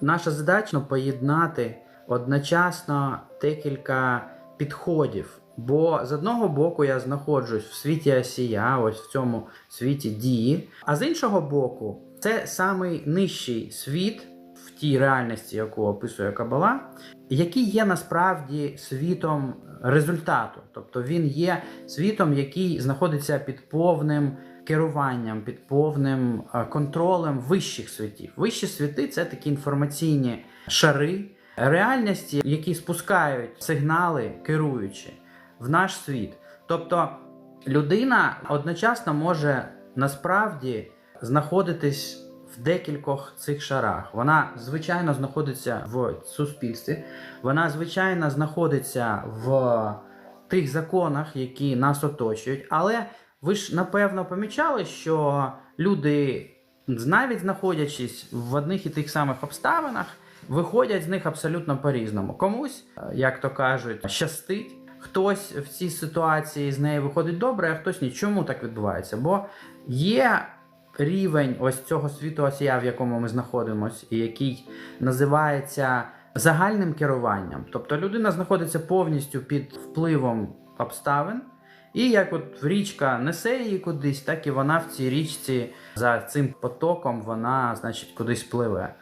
наша задача поєднати одночасно декілька підходів. Бо з одного боку я знаходжусь в світі Асія, ось в цьому світі дії, а з іншого боку, це самий нижчий світ в тій реальності, яку описує Кабала, який є насправді світом результату. Тобто він є світом, який знаходиться під повним керуванням, під повним е, контролем вищих світів. Вищі світи це такі інформаційні шари реальності, які спускають сигнали керуючи в наш світ. Тобто людина одночасно може насправді знаходитись в декількох цих шарах. Вона, звичайно, знаходиться в суспільстві, вона, звичайно, знаходиться в тих законах, які нас оточують. Але ви ж напевно помічали, що люди, навіть знаходячись в одних і тих самих обставинах, виходять з них абсолютно по-різному. Комусь, як то кажуть, щастить. Хтось в цій ситуації з неї виходить добре, а хтось ні. Чому так відбувається? Бо є рівень ось цього світу осія, в якому ми знаходимося, і який називається загальним керуванням. Тобто людина знаходиться повністю під впливом обставин, і як от річка несе її кудись, так і вона в цій річці за цим потоком вона, значить, кудись пливе.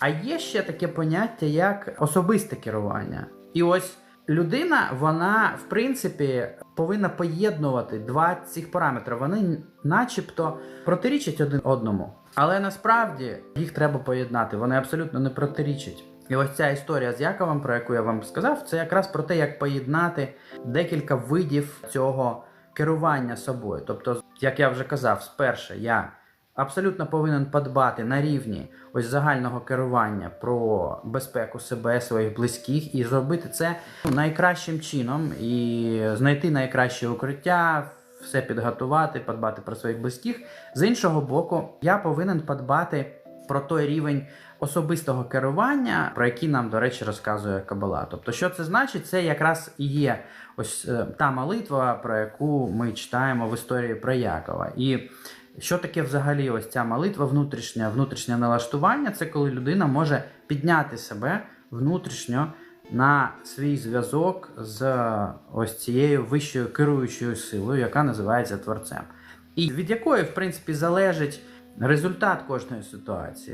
А є ще таке поняття, як особисте керування. І ось людина, вона, в принципі, повинна поєднувати два цих параметри. Вони начебто протирічать один одному. Але насправді їх треба поєднати. Вони абсолютно не протирічать. І ось ця історія з Яковом, про яку я вам сказав, це якраз про те, як поєднати декілька видів цього керування собою. Тобто, як я вже казав, спершу я абсолютно повинен подбати на рівні ось загального керування про безпеку себе, своїх близьких, і зробити це найкращим чином, і знайти найкраще укриття, все підготувати, подбати про своїх близьких. З іншого боку, я повинен подбати про той рівень особистого керування, про який нам, до речі, розказує Кабала. Тобто, що це значить? Це якраз і є ось е, та молитва, про яку ми читаємо в історії про Якова. І що таке взагалі ось ця молитва внутрішня, внутрішнє налаштування? Це коли людина може підняти себе внутрішньо на свій зв'язок з ось цією вищою керуючою силою, яка називається творцем, і від якої, в принципі, залежить результат кожної ситуації.